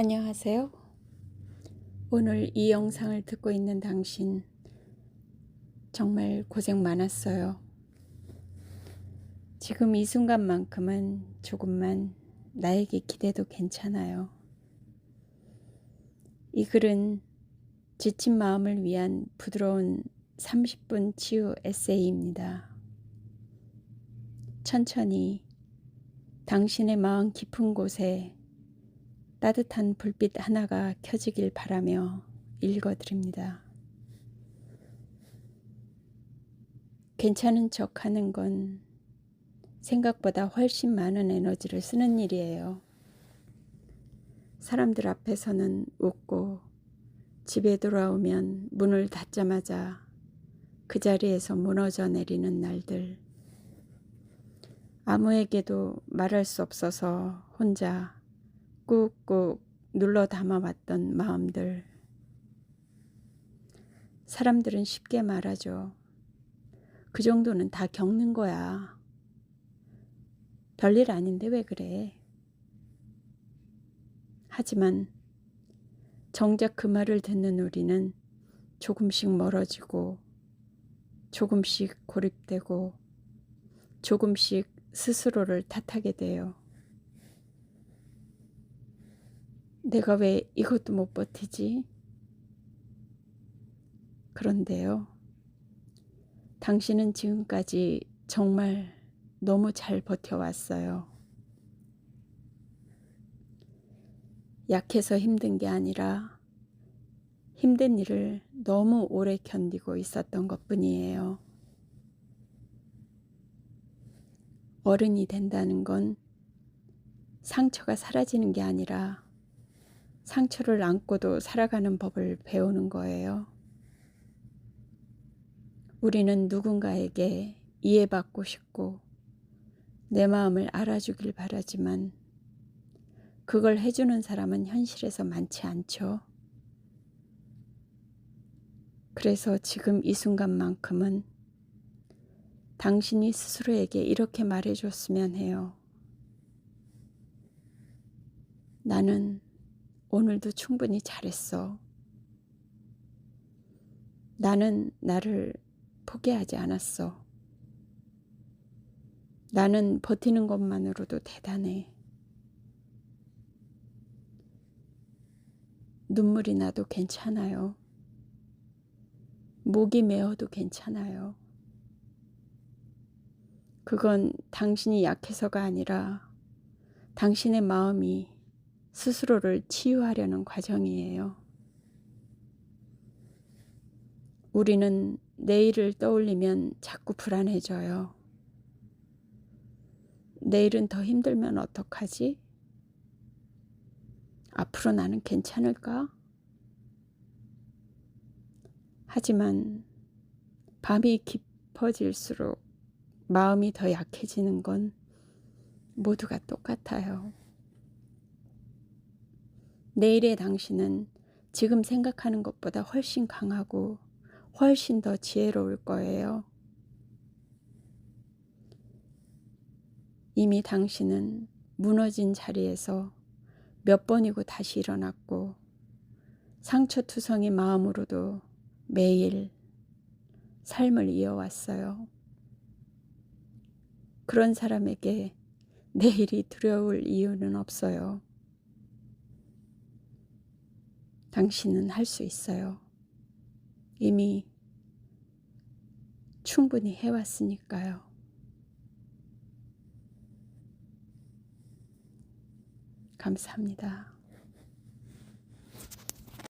안녕하세요. 오늘 이 영상을 듣고 있는 당신 정말 고생 많았어요. 지금 이 순간만큼은 조금만 나에게 기대도 괜찮아요. 이 글은 지친 마음을 위한 부드러운 30분 치유 에세이입니다. 천천히 당신의 마음 깊은 곳에 따뜻한 불빛 하나가 켜지길 바라며 읽어드립니다. 괜찮은 척 하는 건 생각보다 훨씬 많은 에너지를 쓰는 일이에요. 사람들 앞에서는 웃고 집에 돌아오면 문을 닫자마자 그 자리에서 무너져 내리는 날들. 아무에게도 말할 수 없어서 혼자 꾹꾹 눌러 담아왔던 마음들. 사람들은 쉽게 말하죠. 그 정도는 다 겪는 거야. 별일 아닌데 왜 그래? 하지만 정작 그 말을 듣는 우리는 조금씩 멀어지고 조금씩 고립되고 조금씩 스스로를 탓하게 돼요. 내가 왜 이것도 못 버티지? 그런데요. 당신은 지금까지 정말 너무 잘 버텨왔어요. 약해서 힘든 게 아니라 힘든 일을 너무 오래 견디고 있었던 것 뿐이에요. 어른이 된다는 건 상처가 사라지는 게 아니라 상처를 안고도 살아가는 법을 배우는 거예요. 우리는 누군가에게 이해받고 싶고 내 마음을 알아주길 바라지만 그걸 해주는 사람은 현실에서 많지 않죠. 그래서 지금 이 순간만큼은 당신이 스스로에게 이렇게 말해줬으면 해요. 나는 오늘도 충분히 잘했어. 나는 나를 포기하지 않았어. 나는 버티는 것만으로도 대단해. 눈물이 나도 괜찮아요. 목이 메어도 괜찮아요. 그건 당신이 약해서가 아니라 당신의 마음이 스스로를 치유하려는 과정이에요. 우리는 내일을 떠올리면 자꾸 불안해져요. 내일은 더 힘들면 어떡하지? 앞으로 나는 괜찮을까? 하지만 밤이 깊어질수록 마음이 더 약해지는 건 모두가 똑같아요. 내일의 당신은 지금 생각하는 것보다 훨씬 강하고 훨씬 더 지혜로울 거예요. 이미 당신은 무너진 자리에서 몇 번이고 다시 일어났고 상처투성이 마음으로도 매일 삶을 이어왔어요. 그런 사람에게 내일이 두려울 이유는 없어요. 당신은 할 수 있어요. 이미 충분히 해왔으니까요. 감사합니다.